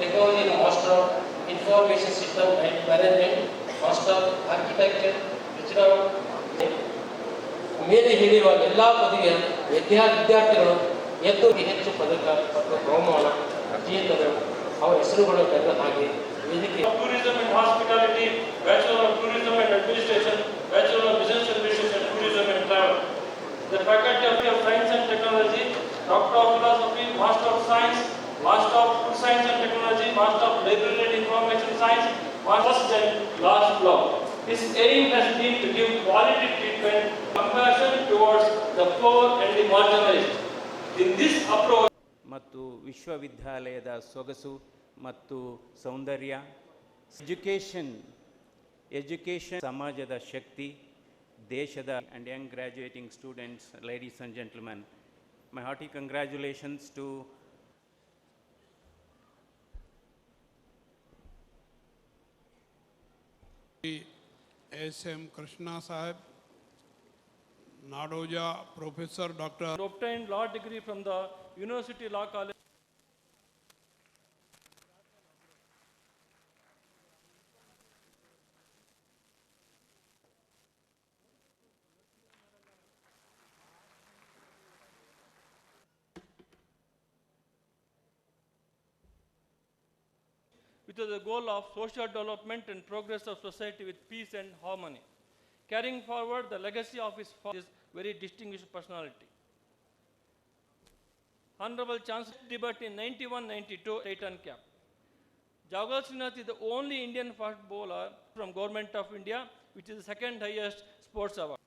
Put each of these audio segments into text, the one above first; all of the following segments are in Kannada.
Technology in Master of Information System and Management, Master of Architecture, Bachelor of ಮೇಲೆ ಹೇಳಿರುವ ಎಲ್ಲ ಪದವಿಯ ವಿದ್ಯಾ ವಿದ್ಯಾರ್ಥಿಗಳು ಎದ್ದು ಹೆಚ್ಚು ಪದಕ ಮತ್ತು ಬಹುಮಾನ ಜೀತರು ಅವರ ಹೆಸರುಗಳು ಕರೆದ ಹಾಗೆ ವೇದಿಕೆ of Tourism and Hospitality, Bachelor of Tourism and Administration, Bachelor of Business Administration, Tourism and Travel. The Faculty of Science and Technology, Doctor of Philosophy, Master of Science, Master of Food Science and Technology, Master of Library and Information Science, Master and Last Law. His aim has been to give quality treatment, compassion towards the poor and the marginalized. In this approach, ಮತ್ತು ವಿಶ್ವವಿದ್ಯಾಲಯದ ಸೊಗಸು ಮತ್ತು ಸೌಂದರ್ಯ ಎಜುಕೇಷನ್ ಎಜುಕೇಷನ್ ಸಮಾಜದ ಶಕ್ತಿ ದೇಶದ and young graduating students ladies and gentleman my hearty congratulations to S M Krishna साहब Nadoja professor doctor law degree from the university law college With the goal of social development and progress of society with peace and harmony. Carrying forward the legacy of his father, this very distinguished personality. Honorable Chancellor debut in 91-92 Titan Cap. Jagal Srinath is the only Indian fast bowler from Government of India, which is the second highest sports award.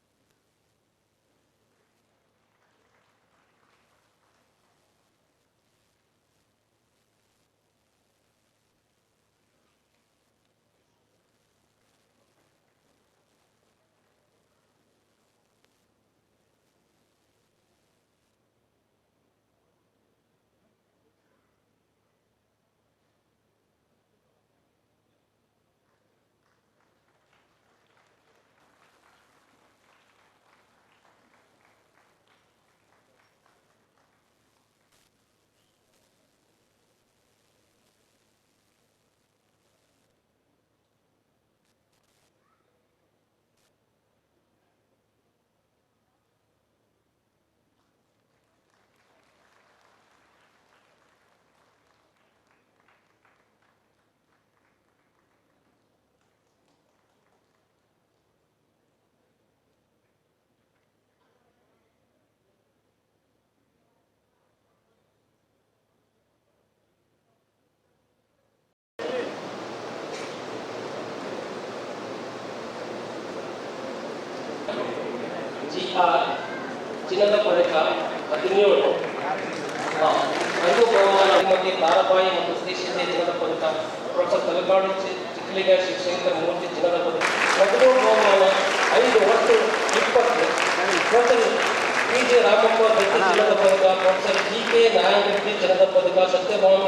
ಚಿನ್ನದ ಪದಕ ಹದಿನೇಳು ಆ, ರಂಗು ಬಹುಮಾನ ಶ್ರೀಮತಿ ತಾರಾಬಾಯಿ ಮತ್ತು ಶ್ರೀ ಸಿದ್ಧಿ ಚಿನ್ನದ ಪದಕ ಪ್ರೊಫೆಸರ್ ತಲಕಾಡು ಚಿ- ಚಿಕ್ಕಲಿಗ ಶಿವಶಂಕರ ಮೂರ್ತಿ ಚಿನ್ನದ ಪದಕ ನಗದು ಬಹುಮಾನ ಐದು ಒಟ್ಟು ಇಪ್ಪತ್ತು ಟೋಟಲ್ ಪಿ ಜೆ ರಾಮಪ್ಪ ದತ್ತಿ ಚಿನ್ನದ ಪದಕ ಪ್ರೊಫೆಸರ್ ಜಿ ಕೆ ನಾರಾಯಣರೆಡ್ಡಿ ಚಿನ್ನದ ಪದಕ ಸತ್ಯಭಾಮ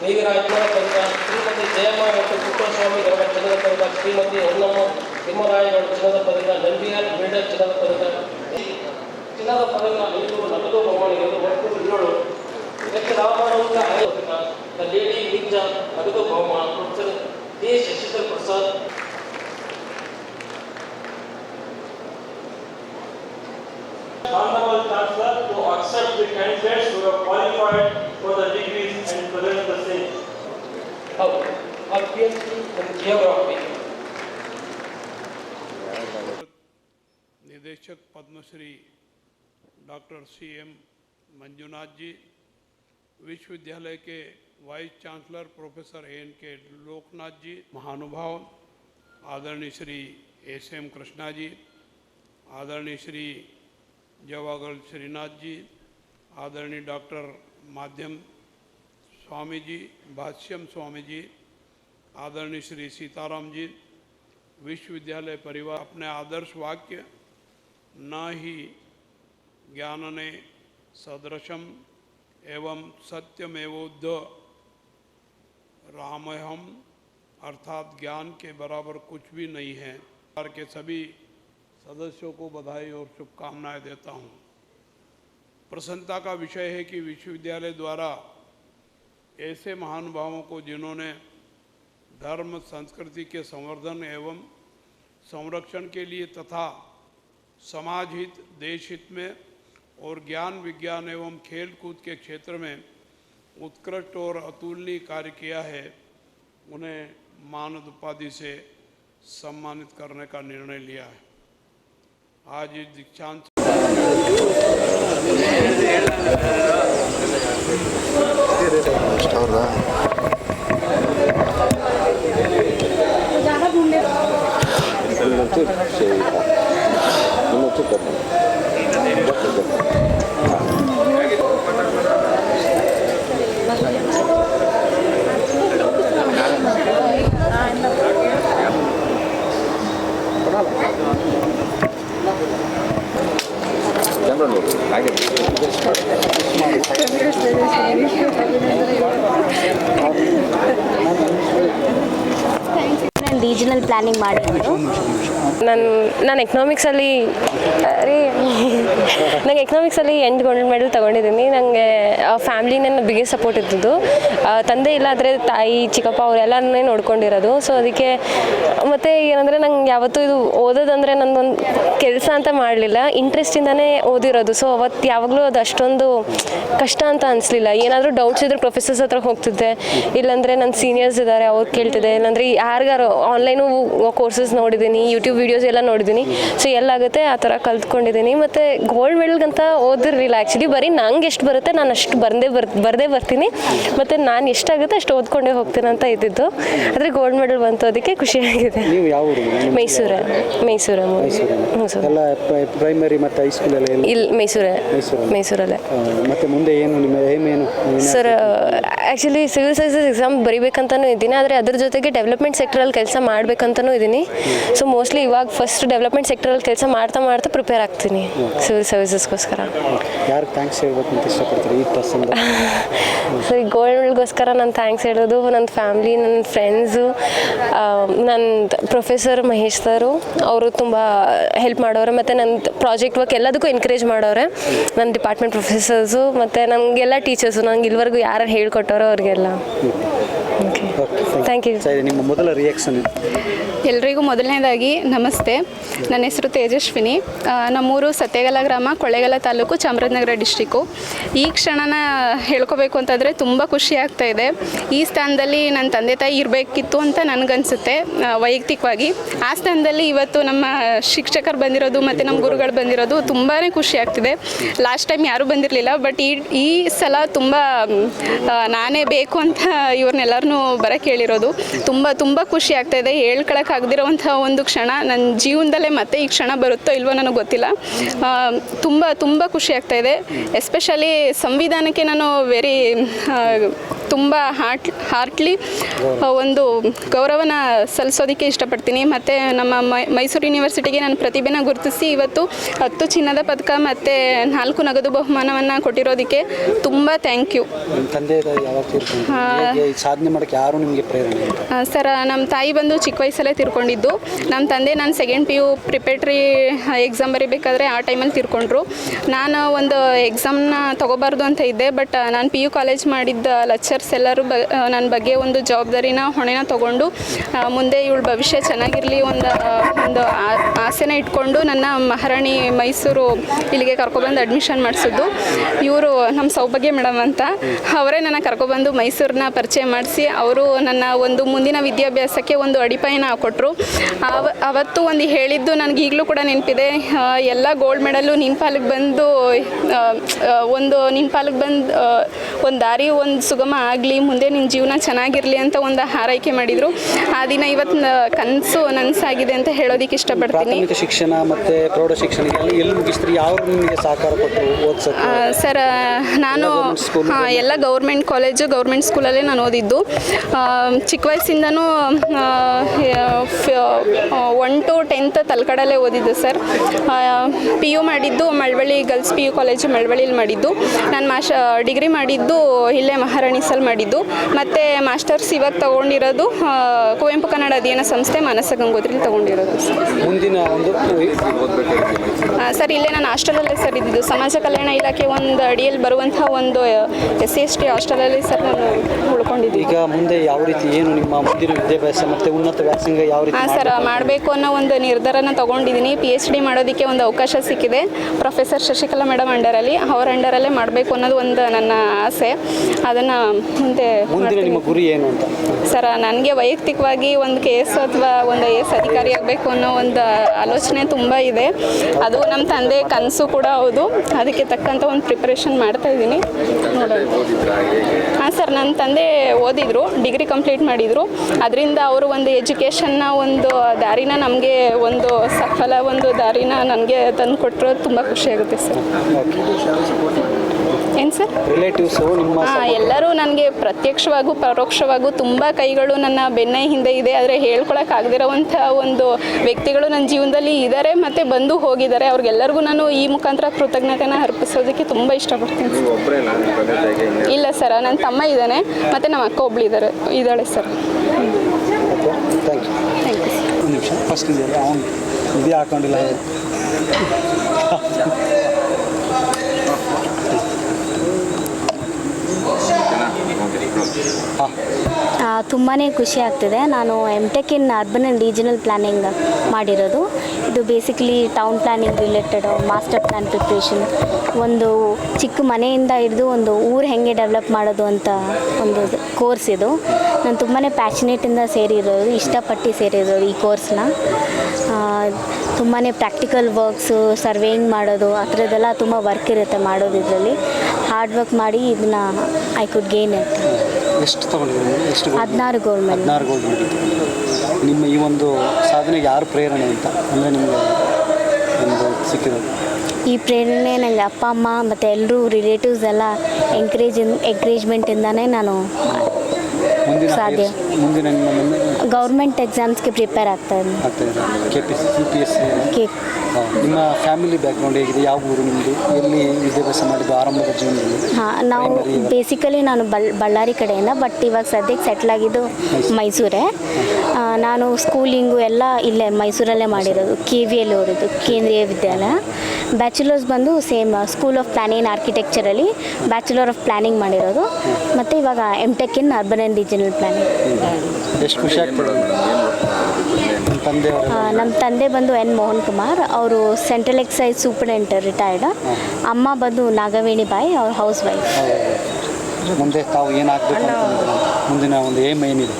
ದೇವಿರಾಜ ಚಿನ್ನದ ಪದಕ ಶ್ರೀಮತಿ ಜಯಮ್ಮ ಮತ್ತು ಪುಟ್ಟಸ್ವಾಮಿ ಗೌಡ ಚಿನ್ನದ ಪದಕ ಶ್ರೀಮತಿ ಹೊನ್ನಮ್ಮ ತಿಮ್ಮರಾಯಗೌಡ ಚಿನ್ನದ ಪದಕ ನಂಬಿಯಾರ್ ಬೇಡರ್ ಚಿನ್ನದ ಪದಕ ಚಿನ್ನದ ಪದಕ ಐದು ನಗದು ಬಹುಮಾನಗಳು ಒಟ್ಟು ಏಳು ಎಚ್ ರಾಮಾನಂದ ಆಯೋಗ ದ ಲೇಡಿ ಮಿರ್ಜಾ ನಗದು ಬಹುಮಾನ professor D Shashidhar Prasad Honorable Chancellor to accept the candidates who have qualified for the degrees and present the same. ಹೌದು R P H D in geography निदेशक Padmashri doctor C M Manjunath ji विश्वविद्यालय के वाइस चांसलर प्रोफेसर एन के लोकनाथ जी महानुभाव आदरणीय श्री एस एम कृष्णा जी आदरणीय श्री जवाहर श्रीनाथ जी आदरणीय डॉक्टर माध्यम स्वामी जी भाष्यम स्वामी जी आदरणीय श्री सीताराम जी विश्वविद्यालय परिवार, अपने आदर्श वाक्य, न ही ज्ञानने सदृशम एवं सत्यमेवोद्ध। रामहम अर्थात ज्ञान के बराबर कुछ भी नहीं है। परिवार के सभी सदस्यों को बधाई और शुभकामनाएँ देता हूँ। प्रसन्नता का विषय है कि विश्वविद्यालय द्वारा ऐसे महानुभावों को जिन्होंने धर्म, संस्कृति के संवर्धन एवं संरक्षण के लिए तथा समाज हित, देश हित में और ज्ञान विज्ञान एवं खेल कूद के क्षेत्र में उत्कृष्ट और अतुलनीय कार्य किया है, उन्हें मानद उपाधि से सम्मानित करने का निर्णय लिया है। आज इस दीक्षांत ಪ್ಲಾನಿಂಗ್ ಮಾಡಿದ್ದು ನಾನು ನಾನು ಎಕನಾಮಿಕ್ಸಲ್ಲಿ ಅರೆ, ನಂಗೆ ಎಕನಾಮಿಕ್ಸಲ್ಲಿ ಎಂಟು ಗೋಲ್ಡ್ ಮೆಡಲ್ ತೊಗೊಂಡಿದ್ದೀನಿ. ನನಗೆ ಫ್ಯಾಮ್ಲಿ ನನ್ನ ಬಿಗ್ಗೆಸ್ಟ್ ಸಪೋರ್ಟ್ ಇದ್ದದ್ದು. ತಂದೆ ಇಲ್ಲಾದರೆ ತಾಯಿ, ಚಿಕ್ಕಪ್ಪ ಅವರೆಲ್ಲನೇ ನೋಡ್ಕೊಂಡಿರೋದು. ಸೊ ಅದಕ್ಕೆ, ಮತ್ತು ಏನಂದರೆ ನಂಗೆ ಯಾವತ್ತೂ ಇದು ಓದೋದಂದರೆ ನಂದೊಂದು ಕೆಲಸ ಅಂತ ಮಾಡಲಿಲ್ಲ. ಇಂಟ್ರೆಸ್ಟಿಂದನೇ ಓದಿರೋದು. ಸೊ ಅವತ್ತು ಯಾವಾಗಲೂ ಅದು ಅಷ್ಟೊಂದು ಕಷ್ಟ ಅಂತ ಅನಿಸ್ಲಿಲ್ಲ. ಏನಾದರೂ ಡೌಟ್ಸ್ ಇದ್ರೆ ಪ್ರೊಫೆಸರ್ಸ್ ಹತ್ರ ಹೋಗ್ತಿದ್ದೆ. ಇಲ್ಲಾಂದರೆ ನನ್ನ ಸೀನಿಯರ್ಸ್ ಇದ್ದಾರೆ ಅವ್ರು ಕೇಳ್ತಿದ್ದೆ. ಇಲ್ಲಾಂದರೆ ಯಾರಿಗಾರು ಆನ್ಲೈನು ಕೋರ್ಸಸ್ ನೋಡಿದ್ದೀನಿ ಯೂಟ್ಯೂಬ್ ವೀಡಿಯೋಸ್ ಎಲ್ಲ ನೋಡಿದ್ದೀನಿ. ಸೊ ಎಲ್ಲಾಗುತ್ತೆ, ಆ ಥರ ಕಲ್ತ್ಕೊಂಡಿದ್ದೀನಿ. ಮತ್ತು ಗೋಲ್ಡ್ ಮೆಡಲ್ಗಂತ ಓದಿರಲಿಲ್ಲ. ಆ್ಯಕ್ಚುಲಿ ಬರೀ ನಂಗೆ ಎಷ್ಟು ಬರುತ್ತೆ ನಾನು ಅಷ್ಟು ಬಂದೇ ಬರ್ ಬರದೇ ಬರ್ತೀನಿ. ಮತ್ತು ನಾನು ಎಷ್ಟಾಗುತ್ತೆ ಅಷ್ಟು ಓದ್ಕೊಂಡೇ ಹೋಗ್ತೀನಿ ಅಂತ ಇದ್ದಿದ್ದು. ಆದರೆ ಗೋಲ್ಡ್ ಮೆಡಲ್ ಬಂತು ಅದಕ್ಕೆ ಖುಷಿಯಾಗಿದೆ ನೀವು ಯಾವ ಮೈಸೂರೇ. ಮೈಸೂರೇ. ಹ್ಞೂ ಸರ್ ಎಲ್ಲ ಪ್ರೈಮರಿ ಮತ್ತು ಹೈಸ್ಕೂಲಲ್ಲಿ ಇಲ್ಲಿ ಮೈಸೂರೇ. ಮೈಸೂರಲ್ಲಿ? ಮತ್ತೆ ಮುಂದೆ ಏನು ನಿಮ್ಮ ಏಮ್ ಏನು? Sir actually civil services exam ಬರಿಬೇಕಂತನೂ ಇದ್ದೀನಿ. ಆದರೆ ಅದ್ರ ಜೊತೆಗೆ ಡೆವಲಪ್ಮೆಂಟ್ ಸೆಕ್ಟ್ರಲ್ಲಿ ಕೆಲಸ ಮಾಡ್ಬೇಕಂತನೂ ಇದ್ದೀನಿ. ಸೊ ಮೋಸ್ಟ್ಲಿ ಇವಾಗ ಫಸ್ಟ್ ಡೆವಲಪ್ಮೆಂಟ್ ಸೆಕ್ಟ್ರಲ್ಲಿ ಕೆಲಸ ಮಾಡ್ತಾ ಮಾಡ್ತಾ ಪ್ರಿಪೇರ್ ಆಗ್ತೀನಿ. ಸಿವಿಲ್ ಸರ್ವಿಸಸ್ಗೋಸ್ಕರ ಯಾರು ಥ್ಯಾಂಕ್ಸ್ ಹೇಳ್ಬೇಕು ಅಂತ ಇಷ್ಟಪಡ್ತೀರಿ ಈ ಪ್ರಸಂಗ ಸೊ ಈ ಗೋಲ್ಡ್ಗೋಸ್ಕರ ನಾನು ಥ್ಯಾಂಕ್ಸ್ ಹೇಳೋದು ನನ್ನ ಫ್ಯಾಮ್ಲಿ ನನ್ನ ಫ್ರೆಂಡ್ಸು ನನ್ನ ಪ್ರೊಫೆಸರ್ ಮಹೇಶ್ ಸರು ಅವರು ತುಂಬ ಹೆಲ್ಪ್ ಮಾಡೋರು ಮತ್ತು ನನ್ನ ಪ್ರಾಜೆಕ್ಟ್ ವರ್ಕ್ ಎಲ್ಲದಕ್ಕೂ ಎನ್ಕರೇಜ್ ಮಾಡೋರೆ. ನನ್ನ ಡಿಪಾರ್ಟ್ಮೆಂಟ್ ಪ್ರೊಫೆಸರ್ಸು ಮತ್ತು ನನಗೆಲ್ಲ ಟೀಚರ್ಸು ನಂಗೆ ಇಲ್ಲಿವರೆಗೂ ಯಾರು ಹೇಳ್ಕೊಟ್ಟರೋ ಅವ್ರಿಗೆಲ್ಲ. ಓಕೆ ಥ್ಯಾಂಕ್ ಯು ಸರಿ ನಿಮ್ಮ ಮೊದಲ ರಿಯಾಕ್ಷನ್ ಎಲ್ರಿಗೂ ಮೊದಲನೇದಾಗಿ ನಮಸ್ತೆ. ನನ್ನ ಹೆಸರು ತೇಜಸ್ವಿನಿ. ನಮ್ಮೂರು ಸತ್ಯಗಲ ಗ್ರಾಮ, ಕೊಳ್ಳೇಗಾಲ ತಾಲೂಕು, ಚಾಮರಾಜನಗರ ಡಿಸ್ಟಿಕ್ಕು. ಈ ಕ್ಷಣನ ಹೇಳ್ಕೋಬೇಕು ಅಂತಂದರೆ ತುಂಬ ಖುಷಿ ಆಗ್ತಾ ಇದೆ. ಈ ಸ್ಥಾನದಲ್ಲಿ ನನ್ನ ತಂದೆ ತಾಯಿ ಇರಬೇಕಿತ್ತು ಅಂತ ನನಗನ್ಸುತ್ತೆ ವೈಯಕ್ತಿಕವಾಗಿ. ಆ ಸ್ಥಾನದಲ್ಲಿ ಇವತ್ತು ನಮ್ಮ ಶಿಕ್ಷಕರು ಬಂದಿರೋದು ಮತ್ತು ನಮ್ಮ ಗುರುಗಳು ಬಂದಿರೋದು ತುಂಬಾ ಖುಷಿ ಆಗ್ತಿದೆ. ಲಾಸ್ಟ್ ಟೈಮ್ ಯಾರೂ ಬಂದಿರಲಿಲ್ಲ ಬಟ್ ಈ ಈ ಸಲ ತುಂಬ ನಾನೇ ಬೇಕು ಅಂತ ಇವ್ರನ್ನೆಲ್ಲರನ್ನೂ ಬರಕ್ಕೆ ಹೇಳಿರೋದು. ತುಂಬ ತುಂಬ ಖುಷಿ ಆಗ್ತಾ ಇದೆ. ಹೇಳ್ಕೊಳಕ್ಕಾಗದಿರೋವಂಥ ಒಂದು ಕ್ಷಣ ನನ್ನ ಜೀವನದಲ್ಲೇ ಮತ್ತೆ ಈ ಕ್ಷಣ ಬರುತ್ತೋ ಇಲ್ವೋ ನನಗೆ ಗೊತ್ತಿಲ್ಲ. ತುಂಬ ತುಂಬ ಖುಷಿ ಆಗ್ತಾ ಇದೆ. ಎಸ್ಪೆಷಲಿ ಸಂವಿಧಾನಕ್ಕೆ ನಾನು ವೆರಿ ತುಂಬ ಹಾರ್ಟ್ ಹಾರ್ಟ್ಲಿ ಒಂದು ಗೌರವನ ಸಲ್ಲಿಸೋದಕ್ಕೆ ಇಷ್ಟಪಡ್ತೀನಿ. ಮತ್ತು ನಮ್ಮ ಮೈ- ಮೈಸೂರು ಯೂನಿವರ್ಸಿಟಿಗೆ ನಾನು ಪ್ರತಿಭೆನ ಗುರುತಿಸಿ ಇವತ್ತು ಹತ್ತು ಚಿನ್ನದ ಪದಕ ಮತ್ತು ನಾಲ್ಕು ನಗದು ಬಹುಮಾನವನ್ನು ಕೊಟ್ಟಿರೋದಕ್ಕೆ ತುಂಬ ಥ್ಯಾಂಕ್ ಯು ಸಾಧನೆ ಮಾಡೋಕ್ಕೆ ಯಾರು ನಿಮಗೆ ಪ್ರೇರಣೆ ಸರ್ ನಮ್ಮ ತಾಯಿ ಬಂದು ಚಿಕ್ಕ ವಯಸ್ಸಲ್ಲೇ ತಿರ್ಕೊಂಡಿದ್ದು. ನಮ್ಮ ತಂದೆ ನಾನು second P U preparatory exam ಬರೀಬೇಕಾದ್ರೆ ಆ ಟೈಮಲ್ಲಿ ತಿರ್ಕೊಂಡ್ರು. ನಾನು ಒಂದು ಎಕ್ಸಾಮ್ನ ತೊಗೋಬಾರ್ದು ಅಂತ ಇದ್ದೆ ಬಟ್ ನಾನು ಪಿ ಯು ಕಾಲೇಜ್ ಮಾಡಿದ್ದ ಲೆಕ್ಚರ್ಸ್ ಎಲ್ಲರೂ ನನ್ನ ಬಗ್ಗೆ ಒಂದು ಜವಾಬ್ದಾರಿನ ಹೊಣೆನ ತಗೊಂಡು ಮುಂದೆ ಇವಳ ಭವಿಷ್ಯ ಚೆನ್ನಾಗಿರಲಿ ಒಂದು ಒಂದು ಆಸೆನ ಇಟ್ಕೊಂಡು ನನ್ನ ಮಹಾರಾಣಿ ಮೈಸೂರು ಇಲ್ಲಿಗೆ ಕರ್ಕೊಬಂದು ಅಡ್ಮಿಷನ್ ಮಾಡಿಸಿದ್ದು. ಇವರು ನಮ್ಮ ಸೌಭಾಗ್ಯ ಮೇಡಮ್ ಅಂತ. ಅವರೇ ನನ್ನ ಕರ್ಕೊಬಂದು ಮೈಸೂರನ್ನ ಪರಿಚಯ ಮಾಡಿಸಿ, ಅವರು ನನ್ನ ಒಂದು ಮುಂದಿನ ವಿದ್ಯಾಭ್ಯಾಸಕ್ಕೆ ಒಂದು ಅಡಿಪಾಯನ ಹಾಕೊಟ್ರು ಆವ ಅವತ್ತು ಒಂದು ಹೇಳಿದ್ದು ನನಗೆ ಈಗಲೂ ಕೂಡ ನೆನಪಿದೆ. ಎಲ್ಲ ಗೋಲ್ಡ್ ಮೆಡಲು ನಿನ್ನ ಪಾಲಿಗೆ ಬಂದು ಒಂದು ನಿನ್ನ ಪಾಲಿಗೆ ಬಂದು ಒಂದು ದಾರಿ, ಒಂದು ಸುಗಮ ಆಗಲಿ ಮುಂದೆ ನಿನ್ನ ಜೀವನ ಚೆನ್ನಾಗಿರಲಿ ಅಂತ ಒಂದು ಹಾರೈಕೆ ಮಾಡಿದರು. ಆ ದಿನ ಇವತ್ತು ಕನಸು ನನಸಾಗಿದೆ ಅಂತ ಹೇಳೋದಕ್ಕೆ ಇಷ್ಟಪಡ್ತೀನಿ. ಶಿಕ್ಷಣ ಮತ್ತು ಪ್ರೌಢ ಶಿಕ್ಷಣ ಯಾವ ಸಹಕಾರ ಸರ್ ನಾನು ಹಾಂ ಎಲ್ಲ ಗೌರ್ಮೆಂಟ್ ಕಾಲೇಜು ಗೌರ್ಮೆಂಟ್ ಸ್ಕೂಲಲ್ಲೇ ನಾನು ಓದಿದ್ದು. ಚಿಕ್ಕ ವಯಸ್ಸಿಂದನೂ ಒನ್ ಟು ಟೆಂತ್ ತಲ್ಕಡಲ್ಲೇ ಓದಿದ್ದು ಸರ್. ಪಿ ಯು ಮಾಡಿದ್ದು Malavalli girls P U college ಮಳವಳ್ಳಿಲಿ ಮಾಡಿದ್ದು. ನಾನು ಮಾಶ ಡಿಗ್ರಿ ಮಾಡಿದ್ದು ಇಲ್ಲೇ ಮಹಾರಾಣಿ ಸೈನ್ಸಲ್ಲಿ ಮಾಡಿದ್ದು. ಮತ್ತು ಮಾಸ್ಟರ್ಸ್ ಇವಾಗ ತಗೊಂಡಿರೋದು ಕುವೆಂಪು ಕನ್ನಡ ಅಧ್ಯಯನ ಸಂಸ್ಥೆ ಮಾನಸ ಗಂಗೋತ್ರಿಲಿ ತಗೊಂಡಿರೋದು. ಸರ್ ಮುಂದಿನ ಒಂದು ಸರ್ ಇಲ್ಲೇ ನಾನು ಹಾಸ್ಟೆಲಲ್ಲೇ ಸರ್ ಇದ್ದಿದ್ದು. ಸಮಾಜ ಕಲ್ಯಾಣ ಇಲಾಖೆ ಒಂದು ಅಡಿಯಲ್ಲಿ ಬರುವಂತಹ ಒಂದು ಎಸ್ ಸಿ ಎಸ್ ಟಿ ಹಾಸ್ಟೆಲಲ್ಲಿ ಸರ್ ನಾನು ಉಳ್ಕೊಂಡಿದ್ದೆ. ಈಗ ಮುಂದೆ ಯಾವ ರೀತಿ ಏನು ನಿಮ್ಮ ಮುಂದಿನ ವಿದ್ಯಾಭ್ಯಾಸ ಮತ್ತು ಉನ್ನತ ವ್ಯಾಸಂಗ ಯಾವ ರೀತಿ ಹಾಂ ಸರ್ ಮಾಡಬೇಕು? ಅನ್ನೋ ಒಂದು ನಿರ್ಧಾರನ ತೊಗೊಂಡಿದ್ದೀನಿ. ಪಿ ಎಚ್ ಡಿ ಮಾಡೋದಕ್ಕೆ ಒಂದು ಅವಕಾಶ ಸಿಕ್ಕಿದೆ. ಪ್ರೊಫೆಸರ್ ಶಶಿಕಲಾ ಮೇಡಮ್ ಅಂಡರಲ್ಲಿ ಅವ್ರ ಅಂಡರಲ್ಲೇ ಮಾಡಬೇಕು ಅನ್ನೋದು ಒಂದು ನನ್ನ ಆಸೆ. ಅದನ್ನು ಮುಂದೆ ಮುಂದಿನ ನಿಮ್ಮ ಗುರಿ ಏನು ಅಂತ? ಸರ್ ನನಗೆ ವೈಯಕ್ತಿಕವಾಗಿ ಒಂದು ಕೇಸ್ ಎಸ್ ಅಥವಾ ಒಂದು ಐ ಎಸ್ ಅಧಿಕಾರಿ ಆಗಬೇಕು ಅನ್ನೋ ಒಂದು ಆಲೋಚನೆ ತುಂಬ ಇದೆ. ಅದು ನಮ್ಮ ತಂದೆ ಕನಸು ಕೂಡ ಹೌದು. ಅದಕ್ಕೆ ತಕ್ಕಂಥ ಒಂದು ಪ್ರಿಪ್ರೇಷನ್ ಮಾಡ್ತಾ ಇದ್ದೀನಿ. ನೋಡೋಣ ಹಾಂ ಸರ್ ನನ್ನ ತಂದೆ ಓದಿದ್ರು ಡಿಗ್ರಿ ಕಂಪ್ಲೀಟ್ ಮಾಡಿದರು. ಅದರಿಂದ ಅವರು ಒಂದು ಎಜುಕೇಷನ್ನ ಒಂದು ದಾರಿನ ನಮಗೆ ಒಂದು ಸಫಲ ಒಂದು ದಾರಿನ ನನಗೆ ತಂದು ಕೊಟ್ಟರು ತುಂಬ ಖುಷಿಯಾಗುತ್ತೆ ಸರ್. ಸರ್ ರಿಲೇಟಿವ್ಸ್ ಹಾಂ ಎಲ್ಲರೂ ನನಗೆ ಪ್ರತ್ಯಕ್ಷವಾಗೂ ಪರೋಕ್ಷವಾಗೂ ತುಂಬ ಕೈಗಳು ನನ್ನ ಬೆನ್ನ ಹಿಂದೆ ಇದೆ. ಆದರೆ ಹೇಳ್ಕೊಳಕ್ಕಾಗದಿರೋವಂಥ ಒಂದು ವ್ಯಕ್ತಿಗಳು ನನ್ನ ಜೀವನದಲ್ಲಿ ಇದ್ದಾರೆ ಮತ್ತು ಬಂದು ಹೋಗಿದ್ದಾರೆ. ಅವ್ರಿಗೆಲ್ಲರಿಗೂ ನಾನು ಈ ಮುಖಾಂತರ ಕೃತಜ್ಞತೆನ ಅರ್ಪಿಸೋದಕ್ಕೆ ತುಂಬ ಇಷ್ಟಪಡ್ತೀನಿ. ಇಲ್ಲ ಸರ್ ನನ್ನ ತಮ್ಮ ಇದ್ದಾನೆ ಮತ್ತು ನಮ್ಮ ಅಕ್ಕ ಒಬ್ಳು ಇದ್ದಾರೆ ಇದ್ದಾಳೆ sir. Thank you thank you ಒಂದು ನಿಮಿಷ ಫಸ್ಟ್ ಇದೆಯಲ್ಲ ಅವನು ಇದೇ ಹಾಕೊಂಡಿಲ್ಲ. ತುಂಬಾ ಖುಷಿ ಆಗ್ತಿದೆ. ನಾನು M Tech in urban and regional planning ಮಾಡಿರೋದು. ಇದು basically town planning related master plan preparation ಒಂದು ಚಿಕ್ಕ ಮನೆಯಿಂದ ಹಿಡಿದು ಒಂದು ಊರು ಹೆಂಗೆ ಡೆವಲಪ್ ಮಾಡೋದು ಅಂತ ಒಂದು ಕೋರ್ಸ್ ಇದು. ನಾನು ತುಂಬಾ ಪ್ಯಾಷನೇಟಿಂದ ಸೇರಿರೋದು, ಇಷ್ಟಪಟ್ಟು ಸೇರಿರೋದು ಈ ಕೋರ್ಸ್ನ ತುಂಬಾ ಪ್ರಾಕ್ಟಿಕಲ್ ವರ್ಕ್ಸು ಸರ್ವೇಯಿಂಗ್ ಮಾಡೋದು, ಆ ಥರದ್ದೆಲ್ಲ ತುಂಬ ವರ್ಕ್ ಇರುತ್ತೆ ಮಾಡೋದು ಇದರಲ್ಲಿ. ಹಾರ್ಡ್ ವರ್ಕ್ ಮಾಡಿ ಇದನ್ನ ಐ ಕುಡ್ ಗೇನ್ ಇಟ್ ಎಷ್ಟು ತೊಗೊಂಡಿದ್ದೀರಿ? ಎಷ್ಟು gold? ಹದಿನಾರು ಗೋಲ್ಡ್ ಮೆಡಲ್ ಹದಿನಾರು ಗೋಲ್ಡ್ ಮೆಡಲ್ ನಿಮ್ಮ ಈ ಒಂದು ಸಾಧನೆಗೆ ಯಾರು ಪ್ರೇರಣೆ ಅಂತ ಅಂದರೆ ನಿಮಗೆ ಒಂದು ಸಿಕ್ಕಿರೋದು ಈ ಪ್ರೇರಣೆ ನನಗೆ ಅಪ್ಪ ಅಮ್ಮ ಮತ್ತು ಎಲ್ಲರೂ ರಿಲೇಟಿವ್ಸ್ ಎಲ್ಲ ಎಂಕರೇಜ್ ಎಂಕರೇಜ್ಮೆಂಟಿಂದನೇ ನಾನು ಮುಂದಿನ ಸಾಧ್ಯ. ಮುಂದಿನ ನಿಮ್ಮ ಗೌರ್ಮೆಂಟ್ ಎಕ್ಸಾಮ್ಸ್ಗೆ ಪ್ರಿಪೇರ್ ಆಗ್ತಾ ಇದ್ದೀನಿ ಆಗ್ತಾ ಇದೆ K P C P S C K ನಿಮ್ಮ ಫ್ಯಾಮಿಲಿ ಬ್ಯಾಕ್ಗ್ರೌಂಡ್ ಹೇಗಿದೆ? ಯಾವ ಊರು ನಿಮ್ಮದು ಎಲ್ಲಿ ವಿದ್ಯಾಭ್ಯಾಸ ಮಾಡಿದ್ದು ಆರಂಭದ ಜೀವನದಲ್ಲಿ ಹಾಂ ನಾವು ಬೇಸಿಕಲಿ ನಾನು ಬಲ್ ಬಳ್ಳಾರಿ ಕಡೆಯಿಂದ ಬಟ್ ಇವಾಗ ಸದ್ಯಕ್ಕೆ ಸೆಟ್ಲ್ ಆಗಿದ್ದು ಮೈಸೂರೇ. ನಾನು ಸ್ಕೂಲಿಂಗು ಎಲ್ಲ ಇಲ್ಲೇ ಮೈಸೂರಲ್ಲೇ ಮಾಡಿರೋದು ಕೆ ವಿ ಎಲ್ಲಿ ಓದಿದ್ದು ಕೇಂದ್ರೀಯ ವಿದ್ಯಾಲಯ. ಬ್ಯಾಚುಲರ್ಸ್ ಬಂದು ಸೇಮ್ ಸ್ಕೂಲ್ ಆಫ್ ಪ್ಲಾನಿಂಗ್ ಆರ್ಕಿಟೆಕ್ಚರಲ್ಲಿ ಬ್ಯಾಚುಲರ್ ಆಫ್ ಪ್ಲಾನಿಂಗ್ ಮಾಡಿರೋದು. ಮತ್ತು ಇವಾಗ M Tech in urban and regional planning ಎಷ್ಟು ಖುಷಿ ಆಗ್ತದೆ? ನಿಮ್ಮ ತಂದೆಯವರ ನಮ್ಮ ತಂದೆ ಬಂದು ಎನ್ ಮೋಹನ್ ಕುಮಾರ್. ಅವರು ಸೆಂಟ್ರಲ್ ಎಕ್ಸೈಸ್ ಸೂಪರ್ಡೆಂಟ್ ರಿಟೈರ್ಡ್ ಅಮ್ಮ ಬಂದು ನಾಗವೇಣಿ ಬಾಯಿ ಅವ್ರ ಹೌಸ್ ವೈಫ್ ಮುಂದೆ ತಾವು ಏನಾಗಬೇಕು ಮುಂದಿನ ಒಂದು ಏಮ್ ಏನಿದೆ?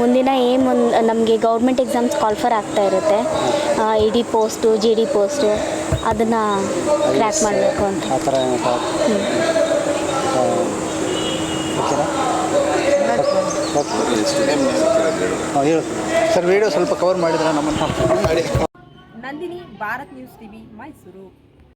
ಮುಂದಿನ ಏಮ್ ಒಂದು ನಮಗೆ ಗೌರ್ಮೆಂಟ್ ಎಕ್ಸಾಮ್ಸ್ ಕಾಲ್ಫರ್ ಆಗ್ತಾ ಇರುತ್ತೆ. E D post G D post ಅದನ್ನು ಕ್ರ್ಯಾಕ್ ಮಾಡಬೇಕು ಅಂತ? ಹೇಳು. ಸರ್ ವಿಡಿಯೋ ಸ್ವಲ್ಪ ಕವರ್ ಮಾಡಿದ್ರೆ ನಮ್ಮನ್ನು ನಂದಿನಿ ಭಾರತ್ ನ್ಯೂಸ್ ಟಿವಿ ಮೈಸೂರು.